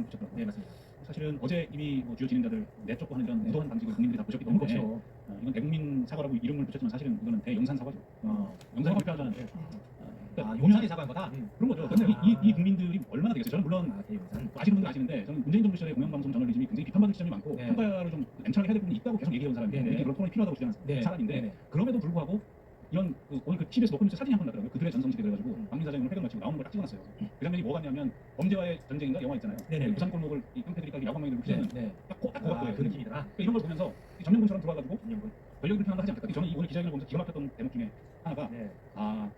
이름을 붙였더라고요. 네 맞습니다. 사실은 어제 이미 뭐 주요 진행자들 내쫓고 하는 이런 무도한 방식을 국민들이 다 보셨기 때문에 그렇죠. 어, 이건 대국민 사과라고 이름을 붙였지만 사실은 이거는 대영산 사과죠. 어. 영상이 불편하잖아요. 아, 용산에 사과한 거다. 음, 그런 거죠. 근데 이, 이, 이 국민들이 얼마나 되겠어요? 저는 물론 아, 대용산. 뭐 아시는 분들 아시는데 저는 문재인 정부 시절에 공영방송 저널리즘이 굉장히 비판받을 지점이 많고 네. 평가를 좀 냉철하게 해야 될 부분이 있다고 계속 얘기해온 사람이에요. 네, 네. 그런 토론이 필요하다고 주장한 네. 사람인데 네. 그럼에도 불구하고 이런 그 오늘 그 TBS 녹화뉴스 사진이 한 번 나더라고요. 그들의 전성시대 그래가지고 음. 박민 사장이 오늘 회견 마치고 나온 걸딱 찍어놨어요. 그 장면이 뭐가 같냐면 범죄와의 전쟁인가 영화 있잖아요. 네, 네. 그 부산 골목을 이 깡패들이 딱 야광망이 들고 네. 피는 네. 딱딱 아, 그거예요. 그 느낌이더라. 그러니까 이런 걸 보면서 이 전면군처럼 들어와가지고 전용군. 권력을 비판한다 하지 않겠다. 저는 이 오늘 기자회견을 보면서 기가 막혔던 대목 중에 하나가 네. 아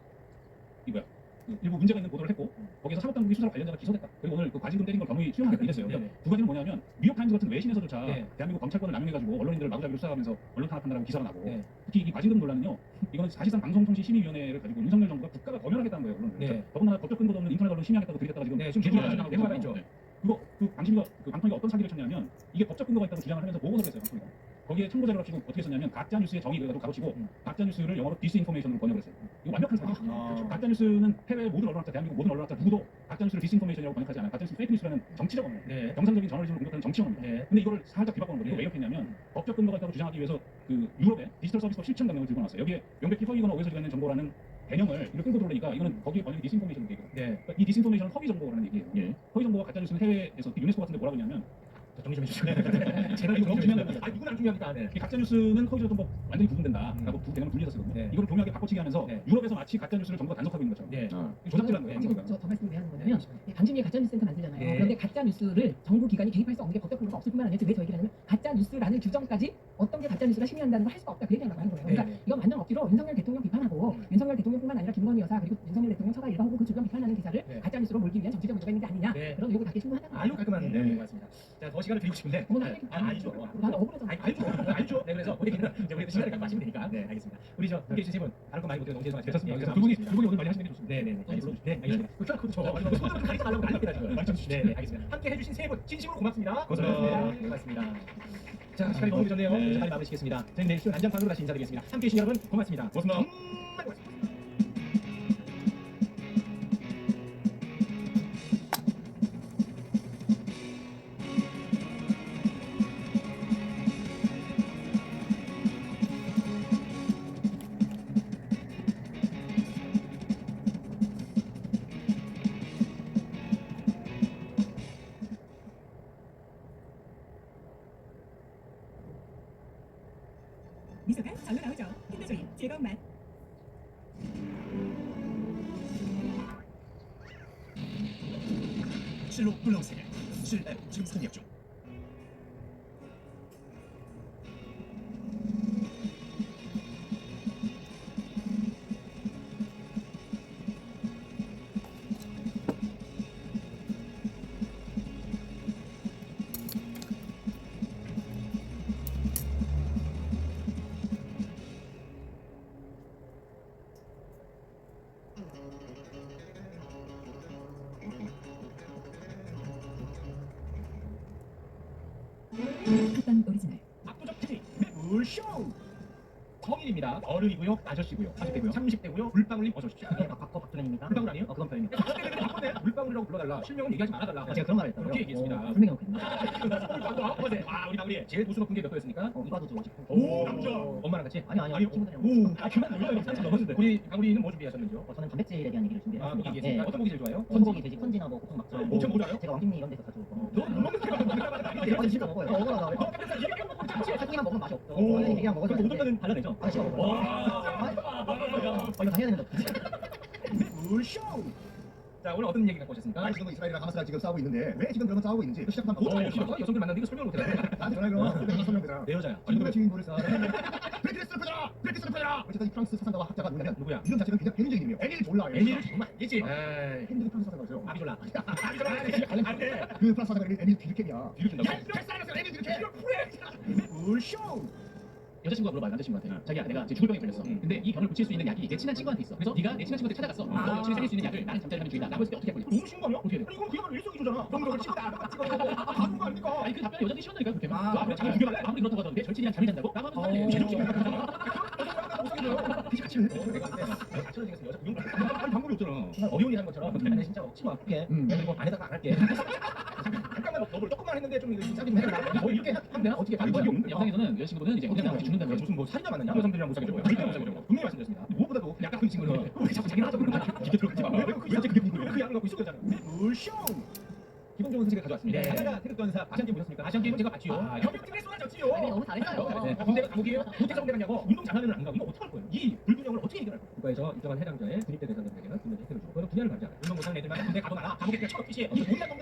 이거야. 그 일부 문제가 있는 보도를 했고 음. 거기서 사법당국이 수사로 관련자가 기소됐다. 그리고 오늘 그 과징금 때린 걸 경위 수용하겠다 이랬어요. 네, 그러니까 네. 두 가지는 뭐냐면 뉴욕 타임즈 같은 외신에서조차 네. 대한민국 검찰권을 남용해가지고 언론인들을 마구잡이로 수사하면서 언론 탄압한다라고 기사가 나고 네. 특히 이 과징금 논란은요. 이거는 사실상 방송통신심의위원회를 가지고 윤석열 정부가 국가가 검열하겠다는 거예요. 언론을. 네. 그러니까 더군다나 법적 근거도 없는 인터넷 언론 심의하겠다고 들이댔다가 지금 네, 지금 개주가 나가고 있잖아요. 있죠. 네. 그거 그 방심이가 그 방통위가 어떤 사기를 쳤냐면 이게 법적 근거가 있다고 주장을 하면서 보고서를 했어요. 방통위가. 거기에 청구자를 합치고 어떻게 썼냐면 가짜 뉴스의 정의 그래가지고 가로치고 음. 가짜 뉴스를 영어로 디스인포메이션으로 번역을 했어요. 이거 완벽한 사기죠. 아. 그렇죠. 가짜 뉴스는 해외 모든 언론학자, 대한민국 모든 언론학자 누구도 가짜 뉴스를 디스인포메이션이라고 번역하지 않아요. 가짜 뉴스 페이크 뉴스라는 정치적 언어예요. 네. 정상적인 저널리즘을 공격하는 정치 언어입니다. 네. 근데 이거를 살짝 거죠. 이거 네. 왜 이렇게 했냐면 법적 근거가 있다고 주장하기 위해서 그 유럽의 디지털 서비스법 실천 강령을 들고 나왔어요. 여기에 명백히 허위거나 오해소리가 있는 정보라는 개념을 이렇게 끌고 들어오니까 이거는 거기에 번역이 디스인포메이션 얘기예요. 네. 그러니까 이 디스인포메이션은 허위 정보라는 얘기예요. 허위 정보가 가짜 뉴스는 해외에서 유네스코 같은 데 뭐라고 했냐면 자, 정리 좀 해주시죠. 제가 이거 너무 중요한 겁니다. 아, 이건 안 중요합니다. 네. 이 가짜 뉴스는 허위 정보 완전히 구분된다. 음. 라고 두 개념을 분리해서 쓰거든요. 네. 이걸 교묘하게 바꿔치기 하면서 네. 유럽에서 마치 가짜 뉴스를 정부가 단속하고 있는 것처럼 네. 이거 조작질하는 거예요. 지금. 저더 말씀을 왜 하는 거냐면 방심위에 가짜 뉴스 센터 만들잖아요. 네. 그런데 가짜 뉴스를 정부 기관이 개입할 수 없는 게 법적 근거가 없을 뿐만 아니라 지금 왜저 얘기를 하냐면 가짜 뉴스라는 규정까지 어떤 게 가짜 뉴스가 심의한다는 걸 할 수가 없다 그 얘기하려고 하는 거예요. 그러니까 네. 이건 완전 억지로 윤석열 대통령 비판하고 음. 윤석열 대통령뿐만 아니라 김건희 여사 그리고 윤석열 대통령 처가 일가하고 그 주변 비판하는 기사를 네. 가짜 뉴스로 몰기 위한 정치적 의도가 있는 게 아니냐 네. 그런 의혹을 갖기 충분하다. 아유 깔끔한 네. 네. 맞습니다. 자, 더 시간을 드리고 싶은데. 네. 아, 알죠. 나는 억울해서 알- 알죠. 알죠. 네, 그래서 우리 얘기는 이제 우리 시간을 갖고 하시면 되니까. 네, 알겠습니다. 우리 저 해주신 세 분, 다른 거 많이 못해서 너무 죄송하지만 괜찮습니다. 여기서 두 분이. 두 분이 오늘 많이 하시는 게 좋습니다. 네, 네, 네. 알겠습니다. 네, 알겠습니다. 그 QR 코드 저 손으로 좀 가리지 말라고 난립니다 지금. 많이. 네, 네, 알겠습니다. 함께 해주신 세 분, 진심으로 고맙습니다. 고맙습니다. 네, 고맙습니다. 자, 시간이 너무 늦었네요. 네. 자, 빨리 마무리 시겠습니다. 저희는 내일 수요일 안전판으로 다시 인사드리겠습니다. 함께 해주신 여러분, 고맙습니다. 고맙습니다. 고맙습니다. 미소가 절로 나오죠. 힘내줘요. 즐거운 맛. 실로 블록세계 실앱 지금 선역 중. 핫반 오리지널. 압도적 차지 매불쇼 성인입니다 어른이고요 아저씨고요 40대고요 30대고요 물방울님 어서 오십시오 네, 박거 박두현입니다. 물방울 아니에요? 어, 그건 별입니다. 40대들은 바쁜데 물방울이라고 불러달라 실명은 얘기하지 말아달라 아, 제가 그런 말 했다고요? 그렇게 얘기했습니다. 어, 분명히 없거든요. 어제 아 우리 마무리 제일 도수 높은 게 몇 도였습니까? 어, 이봐도 좀 어지고. 오 남자 엄마랑 같이 아니, 아니요. 아니 친구들이랑. 오 아 그만 놀라요 삼천 넘었는데 우리 강우리는 뭐 준비하셨는지요? 어, 저는 단백질에 대한 얘기를 아 준비했습니다. 고기 얘기했습니다 어떤 고기 제일 좋아해요? 소고기, 돼지, 컨지나 뭐 막죠. 오, 뭐 좋아요? 제가 왕십리 이런 데서 자주 먹고. 너못 먹는 게 아니, 아니, 진짜 먹어요. 어, 억울하다. 사진만 먹으면 맛이 없어. 오. 원래 그냥 먹어도 그럼 되는데. 오전까지는 발라내죠? 아, 아, 이거 다 해야 되는데. 물쇼 자 오늘 어떤 얘기 갖고 오셨습니까? 아니 지금 이스라엘이랑 하마스가 지금 싸우고 있는데 왜 지금 그러면 싸우고 있는지. 그 시작한 오, 방법 어, 여성들 만났는데 이거 설명을 못해 나한테 전화해 그럼. 내가 설명되잖아 내 여자야. 브레이크리스를 펴라 브레이크리스를 펴라 어쨌든 이 프랑스 사상가와 학자가 누구냐면 누구야? 이름 자체는 굉장히 배민적인 이름이에요. 에밀 졸라예요. 애니를 정말? 알겠지? 에이. 에밀이 프랑스 사상가죠. 아비졸라. 안돼. 그 프랑스 사상가 이름이 에밀 디르켄이야. 뒤로 야, 이 사람에서 에밀 디르켄 물쇼 여자친구가 물어봐 남자친구한테 자기야 내가 지금 죽을 병에 걸렸어 음. 근데 이 병을 고칠 수 있는 약이 내 친한 친구한테 있어 그래서 네가 내 친한 친구한테 찾아갔어 아. 너 친히 살릴 수 있는 약을 나는 잠자리 하면 죽인다 라고 했을 때 어떻게 할 거냐 너무 쉬운 거 아니야? 어떻게 돼? 아니 이건 그야말로 일석이조잖아 병력을 치고 나가 찍어 가는 거 아닙니까? 아니 그 답변이 여자들이 싫어한다니까 그렇게 아, 너 앞으로 자기 죽여달래 아무리 그렇다고 하던데 절친이랑 잠을 잔다고? 라고 하면 어. 어, 아니 방금 답이 없잖아. 정말 어려운 일 하는 것처럼 아니 진짜 억지 마. 그게 음. 내가 이거 안에다가 안 할게. 잠깐만 너를 조금만 했는데 좀 이거 짜증 내라. 뭐 이렇게 하면 내가 어떻게 지금 없는 영상에서는 여자친구분은 이제 어떻게 나한테 죽는다는 거죠. 무슨 뭐 살인자 만났냐? 여성들이랑 못 사귀죠. 절대 못 사귀죠. 분명히 말씀드렸습니다. 무엇보다도 약간 그 친구는 왜 자꾸 자기는 하자고 그러냐? 깊게 들어가지 마. 그 여자 그게 궁금해. 그 양을 갖고 있었잖아. 물쇼. 좋은 소식을 가져왔습니다. 네. 가나다 태극전사 아시안 게임 보셨습니까? 아시안 게임 제가 봤지요. 아, 협력 팀에 쏟아졌지요. 아니, 너무 잘했어요. 네. 군대가 감옥이에요? 도대체 군대 가냐고? 운동 잘하면 안 가고 이거 어떡할 거예요? 이 불균형을 어떻게 해결할 거예요? 국가에서 일정한 해당자의 군입대 대상자들에게는 군대 혜택을 주고 그건 분야를 가지 않아요. 운동 못하는 애들만 군대 가도 나라. 감옥에 그냥 처박히시. 이 군대 가라.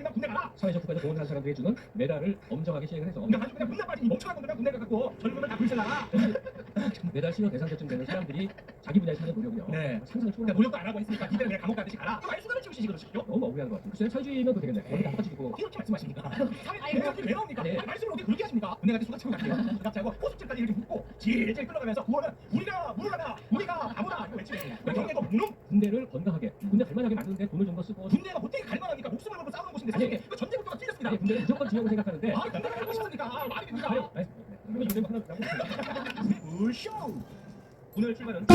사회적 국가적 보호하는 사람들이 주는 메달을 엄정하게 시행을 해서 그러니까 아주 그냥 군대 빠진 이 멍청한 놈들만 군대 가갖고 젊음을 다 불살라. 메달 수여 대상자쯤 되는 사람들이 자기 분야에 사는 노력이요. 네. 상상을 초월한 노력도 안 하고 있으니까 니들은 그냥 감옥 가듯이 가라. 말 수단을 치우시지 그러시죠? 너무 억울한 것 같아요. 글쎄 사회주의면 그 되겠네. 원래 다 똑같이고 이렇게 말씀하십니까? 사회 대상들이 왜 나옵니까? 네. 말씀을 어떻게 그렇게 하십니까? 가서 수가 치고 갈게요. 수가 차고 호수증까지 이렇게 묻고 질질 끌어가면서 구호는 우리가 물러가다 우리가 아무나 이거 외치는 경례도 무능 군대를 건강하게 군대 갈만하게 만드는데 돈을 좀 더 쓰고 군대가 어떻게 갈만하니까 목숨을 걸고 싸우는 싶은데 사실 이게 전제부터가 틀렸습니다. 네, 예, 군대는 무조건 중요하고 생각하는데 아, 군대를 하고 싶으니까 아, 말이 됩니까? 나이스. 이거 군대 하나 나고 싶습니다. 오늘 출발은